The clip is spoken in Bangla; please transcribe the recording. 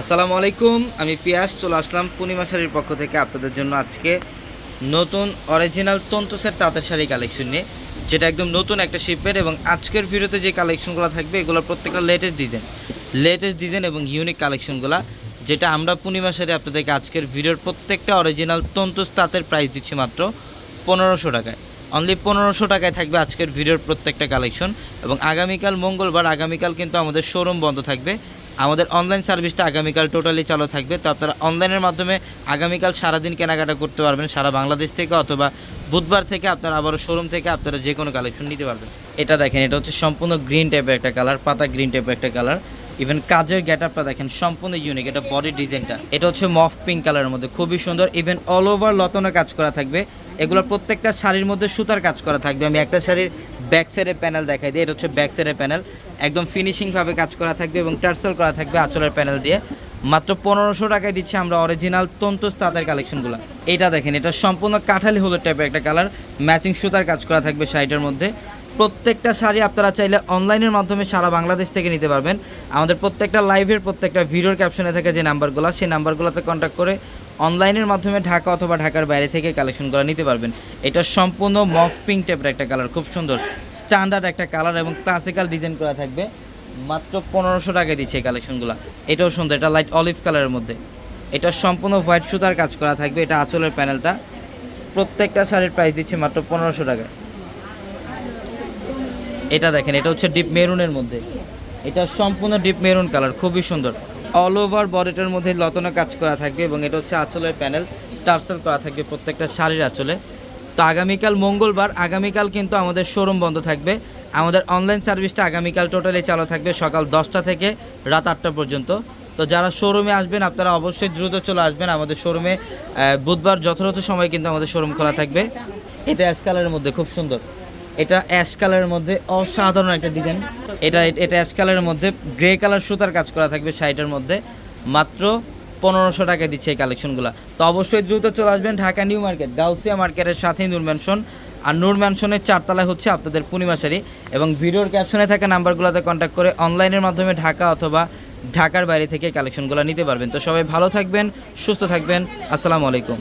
আসসালামু আলাইকুম, আমি পিয়াস, চলে আসলাম পূর্ণিমা শাড়ির পক্ষ থেকে আপনাদের জন্য আজকে নতুন অরিজিনাল তন্তসের তাঁতের শাড়ি কালেকশন নিয়ে, যেটা একদম নতুন একটা শিপমেন্ট এবং আজকের ভিডিওতে যে কালেকশনগুলো থাকবে এগুলো প্রত্যেকটা লেটেস্ট ডিজাইন লেটেস্ট ডিজাইন এবং ইউনিক কালেকশনগুলো যেটা আমরা পূর্ণিমা শাড়ি আপনাদেরকে আজকের ভিডিওর প্রত্যেকটা অরিজিনাল তন্তস তাঁতের প্রাইস দিচ্ছি মাত্র পনেরোশো টাকায়। অনলি পনেরোশো টাকায় থাকবে আজকের ভিডিওর প্রত্যেকটা কালেকশন এবং আগামীকাল মঙ্গলবার, আগামীকাল কিন্তু আমাদের শোরুম বন্ধ থাকবে। আমাদের অনলাইন সার্ভিসটা আগামীকাল টোটালি চালু থাকবে। তো আপনারা অনলাইনের মাধ্যমে আগামীকাল সারাদিন কেনাকাটা করতে পারবেন সারা বাংলাদেশ থেকে অথবা বুধবার থেকে আপনারা আবার শোরুম থেকে আপনারা যে কোনো কালেকশন নিতে পারবেন। এটা দেখেন, এটা হচ্ছে সম্পূর্ণ গ্রিন টাইপের একটা কালার পাতা গ্রিন টাইপের একটা কালার ইভেন কাজের গেট আপটা দেখেন, সম্পূর্ণ ইউনিক এটা বডি ডিজাইনটা এটা হচ্ছে মফ পিঙ্ক কালারের মধ্যে, খুবই সুন্দর। ইভেন অল ওভার লতনা কাজ করা থাকবে। এগুলো প্রত্যেকটা শাড়ির মধ্যে সুতার কাজ করা থাকবে। আমি একটা শাড়ির ব্যাক সাইডের প্যানেল দেখাই দিই, এটা হচ্ছে ব্যাক সাইডের প্যানেল একদম ফিনিশিংভাবে কাজ করা থাকবে এবং টার্সেল করা থাকবে আঁচলের প্যানেল দিয়ে। মাত্র পনেরোশো টাকায় দিচ্ছি আমরা অরিজিনাল তন্তস তাঁতের কালেকশনগুলো এটা দেখেন, এটা সম্পূর্ণ কাঠালি হলুদ টাইপের একটা কালার ম্যাচিং সুতার কাজ করা থাকবে শাড়িটার মধ্যে। প্রত্যেকটা শাড়ি আপনারা চাইলে অনলাইনের মাধ্যমে সারা বাংলাদেশ থেকে নিতে পারবেন। আমাদের প্রত্যেকটা লাইভের প্রত্যেকটা ভিডিওর ক্যাপশনে থাকে যে নাম্বারগুলো, সেই নাম্বারগুলোতে কন্ট্যাক্ট করে অনলাইনের মাধ্যমে ঢাকা অথবা ঢাকার বাইরে থেকে কালেকশনগুলো নিতে পারবেন। এটা সম্পূর্ণ মফ পিঙ্ক টাইপের একটা কালার খুব সুন্দর। স্ট্যান্ডার্ড একটা কালার এবং ক্লাসিক্যাল ডিজাইন করা থাকবে। মাত্র পনেরোশো টাকায় দিচ্ছে এই কালেকশনগুলো এটাও সুন্দর, এটা লাইট অলিভ কালারের মধ্যে। এটা সম্পূর্ণ হোয়াইট সুতার কাজ করা থাকবে, এটা আঁচলের প্যানেলটা প্রত্যেকটা শাড়ির প্রাইস দিচ্ছে মাত্র পনেরোশো টাকায়। এটা দেখেন, এটা হচ্ছে ডিপ মেরুনের মধ্যে। এটা সম্পূর্ণ ডিপ মেরুন কালার খুবই সুন্দর। অল ওভার বডিটার মধ্যে লতনা কাজ করা থাকবে এবং এটা হচ্ছে আঁচলের প্যানেল, টার্সেল করা থাকবে প্রত্যেকটা শাড়ির আঁচলে। তো আগামীকাল মঙ্গলবার, আগামীকাল কিন্তু আমাদের শোরুম বন্ধ থাকবে। আমাদের অনলাইন সার্ভিসটা আগামীকাল টোটালি চালু থাকবে সকাল দশটা থেকে রাত আটটা পর্যন্ত। তো যারা শোরুমে আসবেন, আপনারা অবশ্যই দ্রুত চলে আসবেন। আমাদের শোরুমে বুধবার যথাযথ সময় কিন্তু আমাদের শোরুম খোলা থাকবে। এটা অ্যাশ কালারের মধ্যে, খুব সুন্দর। এটা অ্যাশ কালারের মধ্যে অসাধারণ একটা ডিজাইন এটা এটা অ্যাশ কালারের মধ্যে গ্রে কালার সুতার কাজ করা থাকবে শাড়িটার মধ্যে। মাত্র পনেরোশো টাকা দিচ্ছে এই কালেকশনগুলো তো অবশ্যই দ্রুত চলে আসবেন ঢাকা নিউ মার্কেট, গাউসিয়া মার্কেটের সাথেই নূর ম্যানশন আর নূর ম্যানশনের চারতলায় হচ্ছে আপনাদের পূর্ণিমা শাড়ি। এবং ভিডিওর ক্যাপশনে থাকা নাম্বারগুলোতে কন্ট্যাক্ট করে অনলাইনের মাধ্যমে ঢাকা অথবা ঢাকার বাইরে থেকে কালেকশনগুলো নিতে পারবেন। তো সবাই ভালো থাকবেন, সুস্থ থাকবেন। আসসালামু আলাইকুম।